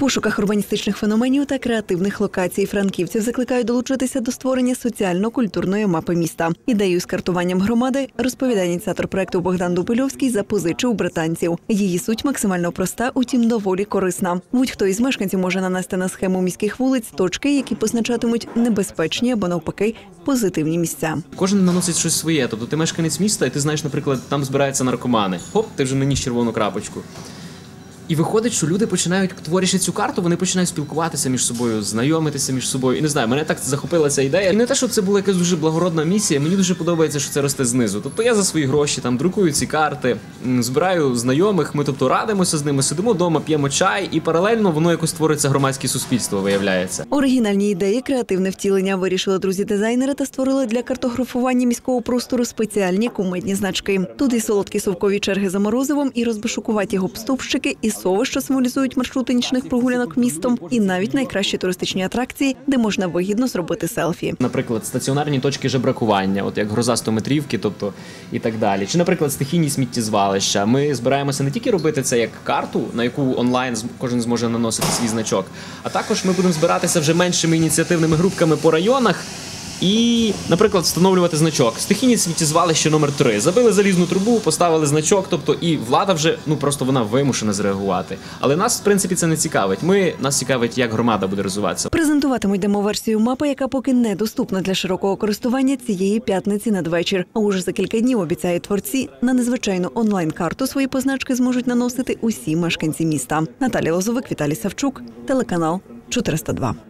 пошуках урбаністичних феноменів та креативних локацій франківців закликають долучитися до створення соціально-культурної мапи міста. Ідею з картуванням громади розповідає ініціатор проекту Богдан Дупильовський запозичив британців. Її суть максимально проста, утім доволі корисна. Будь-хто із мешканців може нанести на схему міських вулиць точки, які позначатимуть небезпечні або навпаки позитивні місця. Кожен наносить щось своє. Тобто ти мешканець міста, і ти знаєш, наприклад, там збираються наркомани. Хоп, ти вже наніс червону крапочку. І виходить, що люди починають, творячи цю карту, вони починають спілкуватися між собою, знайомитися між собою. І не знаю, мене так захопила ця ідея. І не те, що це була якась дуже благородна місія. Мені дуже подобається, що це росте знизу. Тобто я за свої гроші там друкую ці карти, збираю знайомих. Ми тобто радимося з ними, сидимо вдома, п'ємо чай, і паралельно воно якось твориться громадське суспільство, виявляється. Оригінальні ідеї, креативне втілення вирішили друзі дизайнери та створили для картографування міського простору спеціальні кумедні значки. Тут і солодкі совкові черги за морозивом, і розбишукуваті гопстовщики, і сови, що символізують маршрути нічних прогулянок містом, і навіть найкращі туристичні атракції, де можна вигідно зробити селфі. Наприклад, стаціонарні точки жебракування, от як гроза 100 метрівки, тобто і так далі. Чи, наприклад, стихійні сміттєзвалища. Ми збираємося не тільки робити це як карту, на яку онлайн кожен зможе наносити свій значок, а також ми будемо збиратися вже меншими ініціативними групками по районах. І, наприклад, встановлювати значок. Стихійні сміттєзвалище номер 3 Забили залізну трубу, поставили значок, тобто і влада вже ну просто вона вимушена зреагувати. Але нас, в принципі, це не цікавить. Ми нас цікавить, як громада буде розвиватися. Презентуватимуть демоверсію мапи, яка поки не доступна для широкого користування цієї п'ятниці надвечір. А уже за кілька днів обіцяють творці на незвичайну онлайн-карту свої позначки зможуть наносити усі мешканці міста. Наталія Лозовик, Віталій Савчук, телеканал 402.